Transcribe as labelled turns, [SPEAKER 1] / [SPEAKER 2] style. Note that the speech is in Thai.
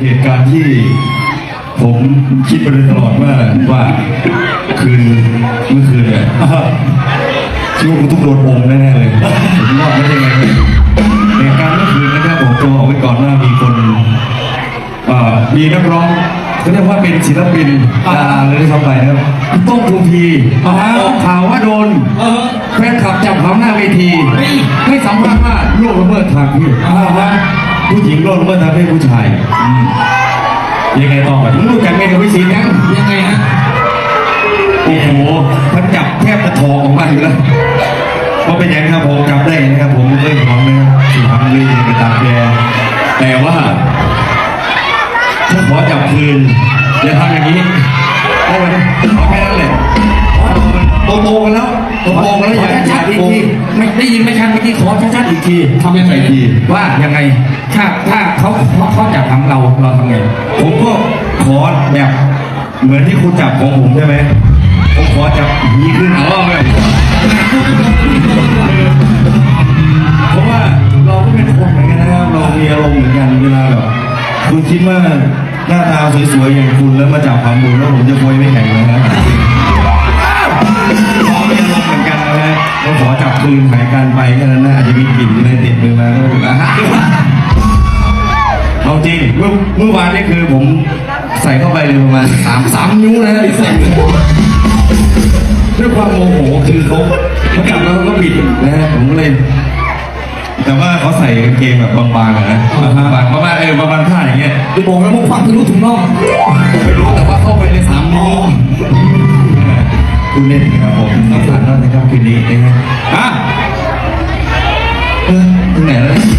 [SPEAKER 1] เหตุการณ์ที่ผมคิดมาโดยตลอดว่าว่าคืนเมื่อคืนเนี่ยคิดว่าคุณต้องโดนอมแน่ๆเลยผมว่าไม่ใช่ไงเหตุการณ์เมื่อคืนนะครับผมจะบอกไว้ก่อนว่ามีคนเอ่อมีนักร้องเขาเรียกว่าเป็นศิลปินดาราเลยที่ทำไปนะครับคุณโต้องภูมิพีออกข่าวว่าโดน
[SPEAKER 2] เออ
[SPEAKER 1] แฟนคลับจับเขาหน้าเวที
[SPEAKER 2] เฮ้ย
[SPEAKER 1] ให้สัมภาษณ์ว่าล่วงละเมิดทางเพศ ผู้หญิงล่วงละเมิดทางเพศผู้ชายอืมยังไงต่อมึงรู้จักเมนูวิสียัง
[SPEAKER 2] ยังไงฮะ
[SPEAKER 1] โอ้โหมันจับแทบจะทองออกมาอยู่แล้วว่าเป็นยังครับผมจับได้นะครับผมไม่เคยหอมนะครับสี่พันเลยในตามแกแต่ว่าถ้าขอจับคืนอย่าทำอย่างนี้ได้ไหมขอแค่นั้นแหละโตโตๆกัน แล้วโตโตๆกันแล้วอย่า
[SPEAKER 2] ชัดๆอีก
[SPEAKER 1] โกง
[SPEAKER 2] ทีไม่ได้ยินไม่ชัดเมื่อกี้ขอชัดๆอีกทีทำยังไง
[SPEAKER 1] อีกที
[SPEAKER 2] ว่ายังไงถ้าถ้าเขาเขาเขาจับทำเราเราทำไง
[SPEAKER 1] ผมก็ขอแบบเหมือนที่คุณจับของผมใช่ไหมผมขอจับหีขึ้นอ๋อไม่เพราะว่าเราก็เป็นคนเหมือนกันนะครับ เรามีอารมณ์เหมือนกันเวลาแบบคุณคิดว่าหน้าตาสวยๆอย่างคุณแล้วมาจับความบุญแล้วผมจะควยไม่แข็ง ขอจับคืนหายการไปแค่นั้นนะอาจจะมีกลิ่นอะไรติดมือมาก็นะฮะเอาจริงเมื่อเมื่อวานนี่คือผมใส่เข้าไปเลยประมาณสามสามนิ้วนะใส่ด้วยความโมโหคือเขาเขากลับแล้วเขาก็บิดนะฮะผมก็เลย แต่ว่าเขาใส่กางเกงแบบบางๆอะนะบางประมาณเออประมาณท่าอย่างเงี้ย
[SPEAKER 2] ไปบอกแล้วมึงฟังทะลุถึงน่อง
[SPEAKER 1] คุณเล่นนะครับผมสำคัญมากนะครับคืนนี้นะฮะอะเออถึงไหนแล้ว